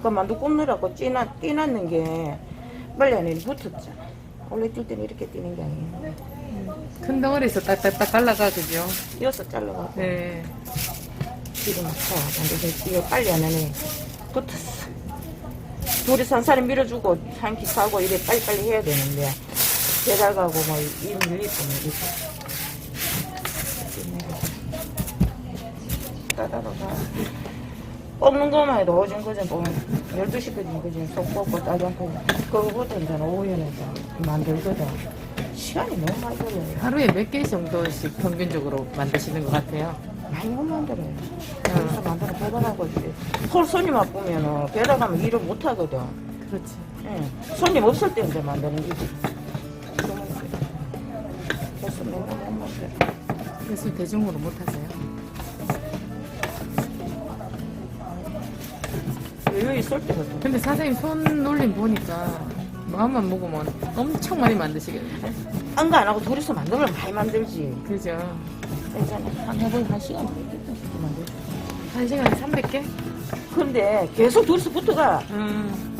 이 아까 만두 굽느라고 찌나 띠났는 게 빨리 안에 붙었잖아. 원래 뛸 때는 이렇게 뛰는 게 아니에요. 큰 덩어리에서 딱딱딱 그죠? 이어서 잘라가고 네. 지금 자 만두 이거 빨리 안 하네 붙었어. 둘이서 한 사람 밀어주고 한키 사고 이래 빨리빨리 해야 되는데 배달가고 뭐 일 밀리고 밀리고 따다로가 뽑는 것만 해도 오전 그전 보면 12시까지 그지. 속 뽑고 따장고. 그거부터 이제 오후에는 이제 만들거든. 시간이 너무 많이 걸려요. 하루에 몇 개 정도씩 평균적으로 만드시는 것 같아요? 많이 못 만들어요. 그래서 만들어 배달하고 이제 홀 손님 와보면은 배달 가면 일을 못 하거든. 그렇지. 예. 손님 없을 때 이제 만드는 거지 그래서 내가 못 만들어 그래서 대중으로 못 하세요? 여유 있을 때거든 근데 사장님 손 놀림 보니까 마음만 먹으면 엄청 많이 만드시겠는데? 안가 안 하고 둘이서 만들면 많이 만들지 그죠? 예전에 한 해보니 한 시간 만들지 한 시간에 300개? 근데 계속 둘이서 붙어가 음.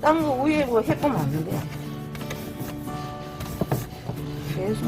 딴 거 위에 뭐 해보면 안 돼. 계속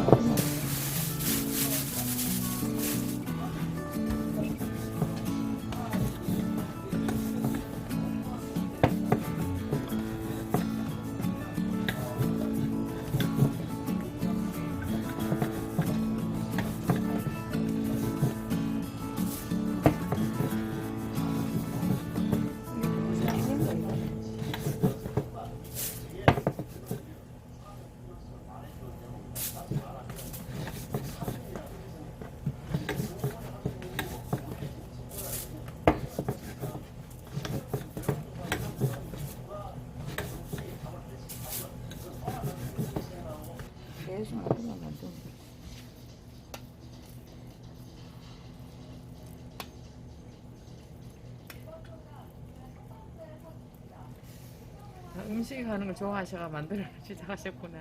음식 하는 걸 좋아하셔가 만들어 시작하셨구나.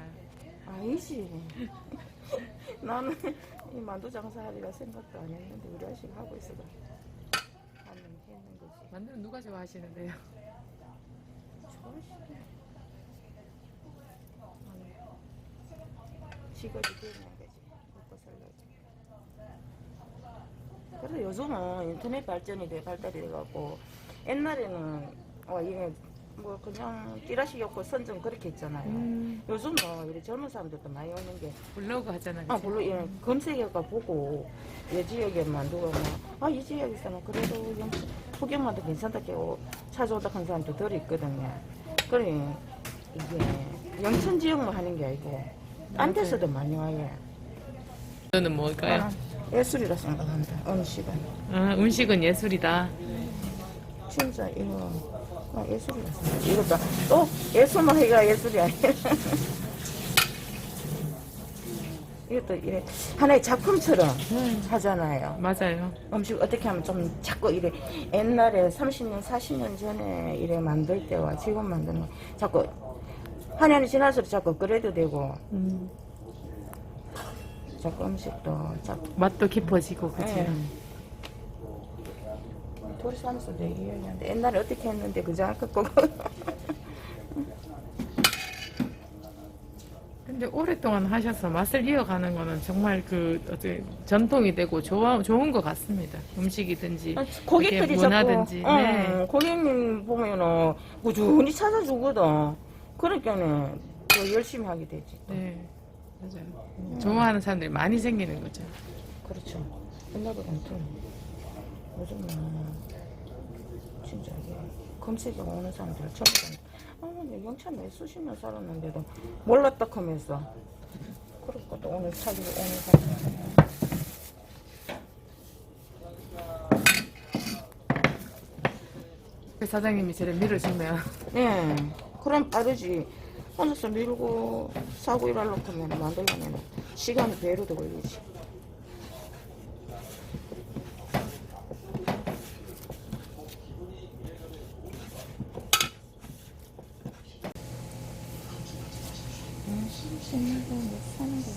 아니지. 나는 이 만두 장사하리라 생각도 안 했는데 우리 아저씨가 하고 있어가. 하는 했는 거지. 만두는 누가 좋아하시는데요? 좋으시네. 직업이 되는 거지. 먹고 살려지. 그래서 요즘은 인터넷 발전이 돼, 발달이 돼갖고, 옛날에는, 어, 이게 뭐 그냥 띠라시 였고 선전 그렇게 했잖아요. 음. 요즘은 우리 젊은 사람들도 많이 오는 게, 블로그 하잖아요. 아? 물론, 예, 검색해가 보고, 이 지역에만 누가 뭐, 아, 이 지역에서는 그래도 영, 구경만도 괜찮다, 고 찾아오다 한 사람도 덜 있거든요. 그래, 이게, 영천 지역만 하는 게 아니고, 딴 데서도 많이 와요. 저는 뭘까요? 아, 예술이라 생각한다, 음식은. 아, 음식은 예술이다. 진짜, 이거, 아, 예술이라 생각한다. 이것도, 또, 예술만 해가 예술이 아니야. 이것도 이래, 하나의 작품처럼 하잖아요. 맞아요. 음식 어떻게 하면 좀 자꾸 이래 옛날에 30년 40년 전에 이래 만들 때와 지금 만드는 거 자꾸 한 년이 지날수록 자꾸 그래도 되고 음. 자꾸 음식도 자꾸 맛도 깊어지고 그죠? 예. 둘이 사면서 얘기했는데 옛날에 어떻게 했는데 그저 아까 거 근데 오랫동안 하셔서 맛을 이어가는 거는 정말 그 어떻게 전통이 되고 좋아 좋은 것 같습니다. 음식이든지 고객들이 이렇게 문화든지. 자꾸 네. 응, 고객님 보면은 꾸준히 찾아주거든 그러니까는 더 열심히 하게 되지 네. 맞아요. 좋아하는 사람들이 많이 생기는 거죠. 그렇죠. 옛날보다는 좀 요즘은 진짜 이게 검색에 오는 사람들 처음에 아, 내 영참에 수십 년 살았는데도 몰랐다 하면서. 그렇고 또 오늘 찾으러 오는 사람 그 사장님이 저를 밀어주면 네. 그럼 빠르지. 혼자서 밀고 사고 일하려고 하면 만들려면 시간이 배로 더 걸리지 있는 거못 사는 거.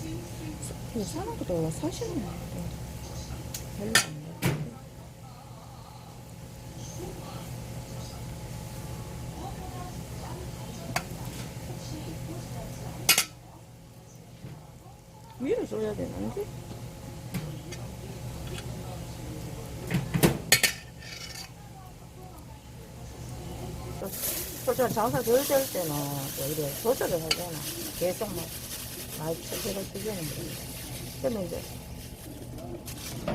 그 사는 것도 원래 사시는 거 별로 안 돼. 위로 줘야 되는데? 소절 장사 조절 때는 또 이래 조절을 하잖아. 계속 막 많이 체계를 쓰기는 그런데. 근데 이제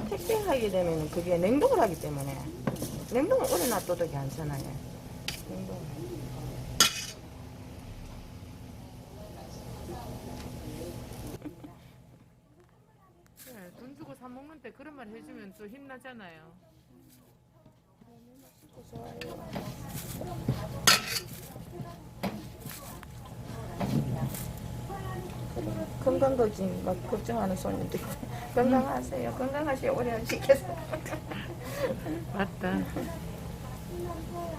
택배하게 되면 그게 냉동을 하기 때문에 냉동을 오래 놔둬도 괜찮아요. 냉동. 네, 돈 주고 사 먹는 때 그런 말 해주면 또 힘나잖아요. 건강 거진 막 걱정하는 있고 건강하세요. 건강하시오. 오래 하시겠어. 맞다.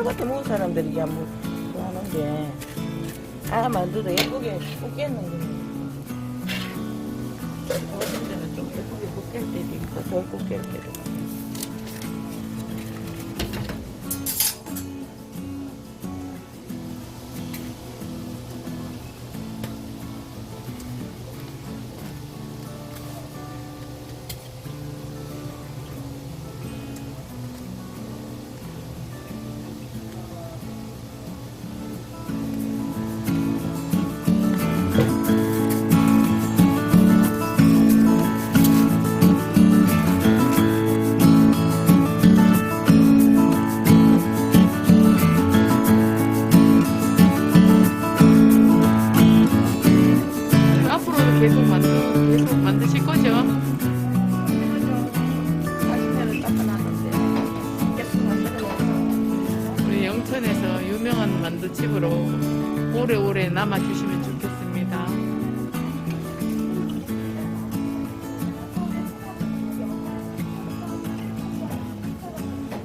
같은 먹은 사람들이 이게 뭐, 뭐 하는데. 아 만두도 예쁘게 굽겠는데. 데는 좀 예쁘게 굽게 할 때도 있고 덜 굽게 할 때도 만두집으로 오래오래 남아 주시면 좋겠습니다.